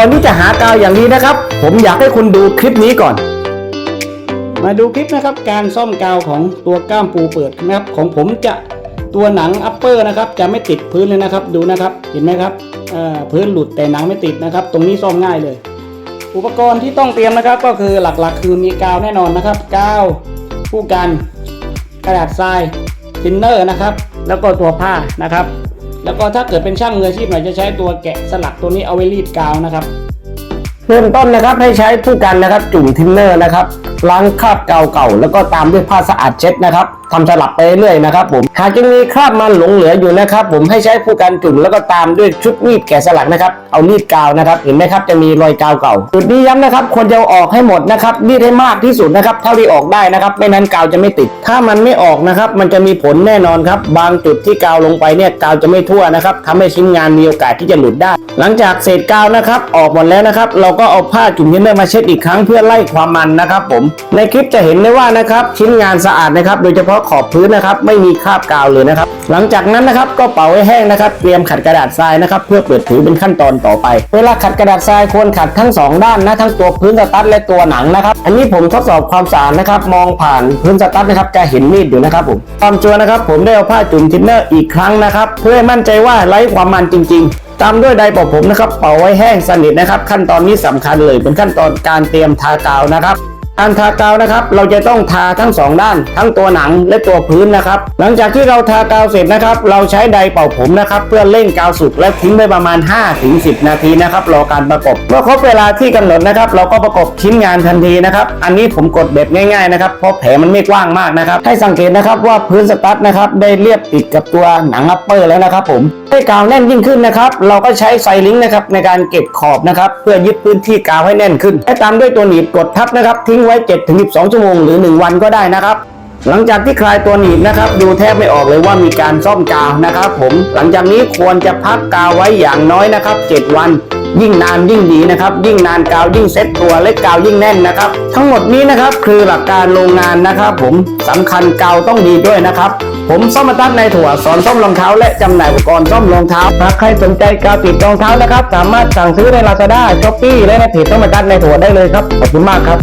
อนที่จะหากาวอย่างนี้นะครับ ผมอยากให้คุณดูคลิปนี้ก่อน มาดูคลิปนะครับ การซ่อมกาวของตัวก้ามปูเปิดนะครับ ของผมจะตัวหนังอัปเปอร์นะครับ จะไม่ติดพื้นเลยนะครับ ดูนะครับเห็นไหมครับอ่อพื้นหลุดแต่หนังไม่ติดนะครับ ตรงนี้ซ่อมง่ายเลย อุปกรณ์ที่ต้องเตรียมนะครับ ก็คือหลักๆ คือมีกาวแน่นอนนะครับกาวผู้กัน กระดาษทรายทินเนอร์นะครับ แล้วก็ตัวผ้านะครับ แล้วก็ถ้าเกิดเป็นช่างมืออาชีพหน่อยจะใช้ตัวแกะสลักตัวนี้เอาไว้รีดกาวนะครับ เริ่มต้นนะครับให้ใช้ผู้กันนะครับ จุ่มทิมเนอร์นะครับ ล้างคราบเก่าๆแล้วก็ตามด้วยผ้าสะอาดเช็ดนะครับทำสลับไปเรื่อยๆนะครับผมหากยังมีคราบมันหลงเหลืออยู่นะครับ ผมให้ใช้ผู้กันจุ่มแล้วก็ตามด้วยชุดมีดแกะสลักนะครับ เอามีดกาวนะครับ เห็นไหมครับจะมีรอยกาวเก่าจุดนี้ย้ำนะครับควรจะออกให้หมดนะครับรีดให้มากที่สุดนะครับเท่าที่ออกได้นะครับ ไม่นั้นกาวจะไม่ติด ถ้ามันไม่ออกนะครับ มันจะมีผลแน่นอนครับ บางจุดที่กาวลงไปเนี่ยกาวจะไม่ทั่วนะครับทำให้ชิ้นงานมีโอกาสที่จะหลุดได้ หลังจากเศษกาวนะครับ ออกหมดแล้วนะครับ เราก็เอาผ้าจุ่มเทนเนอร์มาเช็ดอีกครั้งเพื่อไล่ความมันนะครับ ผมในคลิปจะเห็นได้ว่านะครับชิ้นงานสะอาดนะครับ โดยเฉพาะขอบพื้นนะครับ ไม่มีคราบกาวเลยนะครับ หลังจากนั้นนะครับก็เป่าให้แห้งนะครับ เตรียมขัดกระดาษทรายนะครับเพื่อเปิดผิวเป็นขั้นตอนต่อไป เวลาขัดกระดาษทรายควรขัดทั้งสองด้านนะทั้งตัวพื้นสตั๊ดและตัวหนังนะครับ อันนี้ผมทดสอบความสะอาดนะครับ มองผ่านพื้นสตั๊ดนะครับจะเห็นมีดอยู่นะครับผมความชัวร์นะครับผมได้เอาผ้าจุ่มทินเนอร์อีกครั้งนะครับ เพื่อให้มั่นใจว่าไร้ความมันจริง ๆตามด้วยไดร์เป่าผมนะครับ เป่าไว้แห้งสนิทนะครับ ขั้นตอนนี้สำคัญเลยเป็นขั้นตอนการเตรียมทากาวนะครับ การทากาวนะครับ เราจะต้องทาทั้งสองด้าน ทั้งตัวหนังและตัวพื้นนะครับ หลังจากที่เราทากาวเสร็จนะครับ เราใช้ไดร์เป่าผมนะครับ เพื่อเร่งกาวสุกและทิ้งไว้ประมาณ 5-10 นาทีนะครับรอการประกบเมื่อครบเวลาที่กำหนดนะครับ เราก็ประกบชิ้นงานทันทีนะครับ อันนี้ผมกดแบบง่ายๆนะครับเพราะแผลมันไม่กว้างมากนะครับ ให้สังเกตนะครับว่าพื้นสตั๊ดนะครับได้เรียบติดกับตัวหนังอัปเปอร์แล้วนะครับผม ให้กาวแน่นยิ่งขึ้นนะครับ เราก็ใช้ไซลิงนะครับในการเก็บขอบนะครับเพื่อยึดพื้นที่กาวให้แน่นขึ้นและตามด้วยตัวหนีบกดทับนะครับ ทิ้งไว้ 7-12 ชั่วโมงหรือ 1 วันก็ได้นะครับหลังจากที่คลายตัวหนีบนะครับ ดูแทบไม่ออกเลยว่ามีการซ่อมกาวนะครับ ผมหลังจากนี้ควรจะพักกาวไว้อย่างน้อยนะครับ 7 วัน ยิ่งนานยิ่งดีนะครับ ยิ่งนานกาวยิ่งเซ็ตตัวและกาวยิ่งแน่นนะครับ ทั้งหมดนี้นะครับคือหลักการโรงงานนะครับ ผมสำคัญกาวต้องดีด้วยนะครับ ผมซ่อมมาตั้ในถั่วสอนซ่อมรองเท้า และจำหน่ายอุปกรณ์ซ่อมรองเท้าหากใครสนใจกาวติดรองเท้านะครับ สามารถสั่งซื้อในลาซาด้าช้อปปี้และในเพจซ่อมมาตั้ในถั่วได้เลยครับขอบคุณมากครับ